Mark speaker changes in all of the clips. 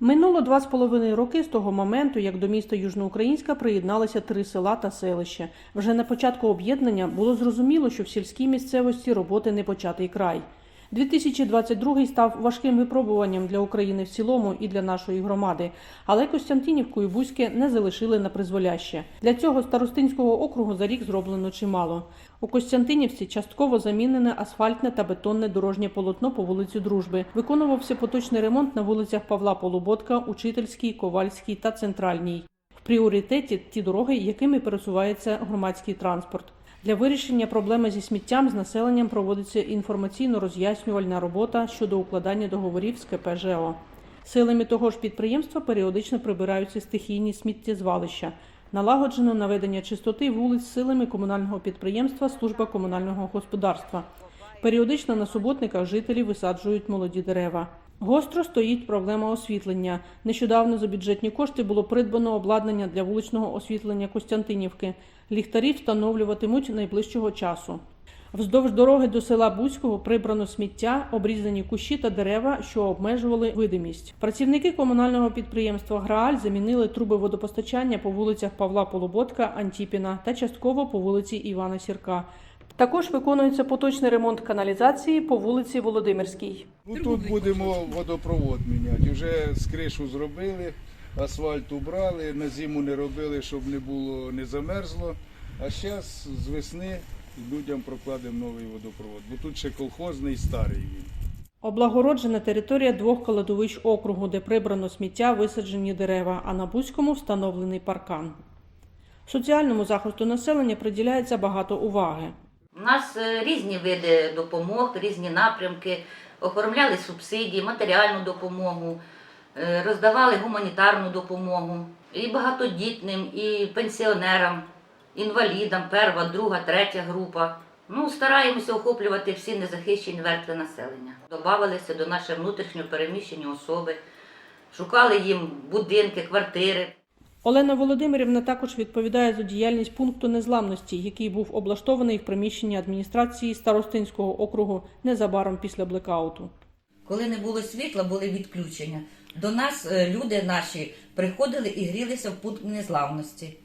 Speaker 1: Минуло два з половиною роки з того моменту, як до міста Южноукраїнська приєдналися три села та селища. Вже на початку об'єднання було зрозуміло, що в сільській місцевості роботи не початий край. 2022 став важким випробуванням для України в цілому і для нашої громади, але Костянтинівку і Бузьке не залишили на призволяще. Для цього старостинського округу за рік зроблено чимало. У Костянтинівці частково замінене асфальтне та бетонне дорожнє полотно по вулиці Дружби. Виконувався поточний ремонт на вулицях Павла Полуботка, Учительській, Ковальській та Центральній. В пріоритеті ті дороги, якими пересувається громадський транспорт. Для вирішення проблеми зі сміттям з населенням проводиться інформаційно-роз'яснювальна робота щодо укладання договорів з КП ЖЕО. Силами того ж підприємства періодично прибираються стихійні сміттєзвалища. Налагоджено наведення чистоти вулиць силами комунального підприємства Служба комунального господарства. Періодично на суботниках жителі висаджують молоді дерева. Гостро стоїть проблема освітлення. Нещодавно за бюджетні кошти було придбано обладнання для вуличного освітлення Костянтинівки. Ліхтарі встановлюватимуть найближчого часу. Вздовж дороги до села Бузького прибрано сміття, обрізані кущі та дерева, що обмежували видимість. Працівники комунального підприємства Грааль замінили труби водопостачання по вулицях Павла Полуботка, Антіпіна та частково по вулиці Івана Сірка. Також виконується поточний ремонт каналізації по вулиці Володимирській.
Speaker 2: Ну, тут будемо водопровод міняти. Вже з кришу зробили, асфальт убрали, на зиму не робили, щоб не було, не замерзло. А зараз з весни людям прокладемо новий водопровод. Бо тут ще колхозний старий він.
Speaker 1: Облагороджена територія двох кладовищ округу, де прибрано сміття, висаджені дерева, а на Бузькому встановлений паркан. Соціальному захисту населення приділяється багато уваги.
Speaker 3: У нас е, різні види допомог, різні напрямки, оформляли субсидії, матеріальну допомогу, е, роздавали гуманітарну допомогу і багатодітним, і пенсіонерам, інвалідам, перша, друга, третя група. Ну, стараємося охоплювати всі незахищені верстви населення. Добавилися до нашої внутрішньо переміщені особи, шукали їм будинки, квартири.
Speaker 1: Олена Володимирівна також відповідає за діяльність пункту незламності, який був облаштований в приміщенні адміністрації Старостинського округу незабаром після блекауту.
Speaker 3: Коли не було світла, були відключення. До нас е, люди наші приходили і грілися в пункт незламності.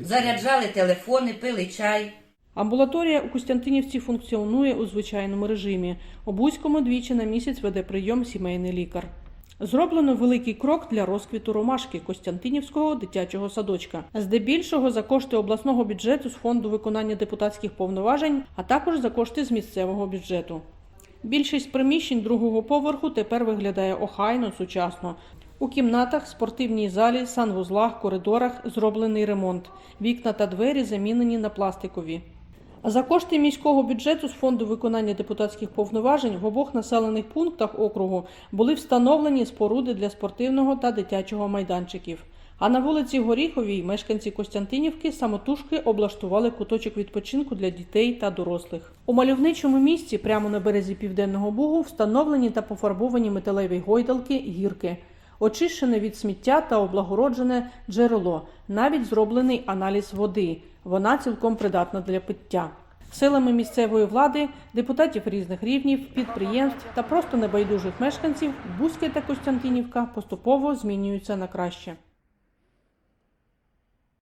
Speaker 3: Заряджали телефони, пили чай.
Speaker 1: Амбулаторія у Костянтинівці функціонує у звичайному режимі. У Бузькому двічі на місяць веде прийом сімейний лікар. Зроблено великий крок для розквіту ромашки Костянтинівського дитячого садочка. Здебільшого за кошти обласного бюджету з фонду виконання депутатських повноважень, а також за кошти з місцевого бюджету. Більшість приміщень другого поверху тепер виглядає охайно, сучасно. У кімнатах, спортивній залі, санвузлах, коридорах зроблений ремонт. Вікна та двері замінені на пластикові. За кошти міського бюджету з фонду виконання депутатських повноважень в обох населених пунктах округу були встановлені споруди для спортивного та дитячого майданчиків. А на вулиці Горіховій мешканці Костянтинівки самотужки облаштували куточок відпочинку для дітей та дорослих. У мальовничому місці, прямо на березі південного бугу, встановлені та пофарбовані металеві гойдалки, гірки. Очищене від сміття та облагороджене джерело, навіть зроблений аналіз води. Вона цілком придатна для пиття. Силами місцевої влади, депутатів різних рівнів, підприємств та просто небайдужих мешканців Бузьке та Костянтинівка поступово змінюються на краще.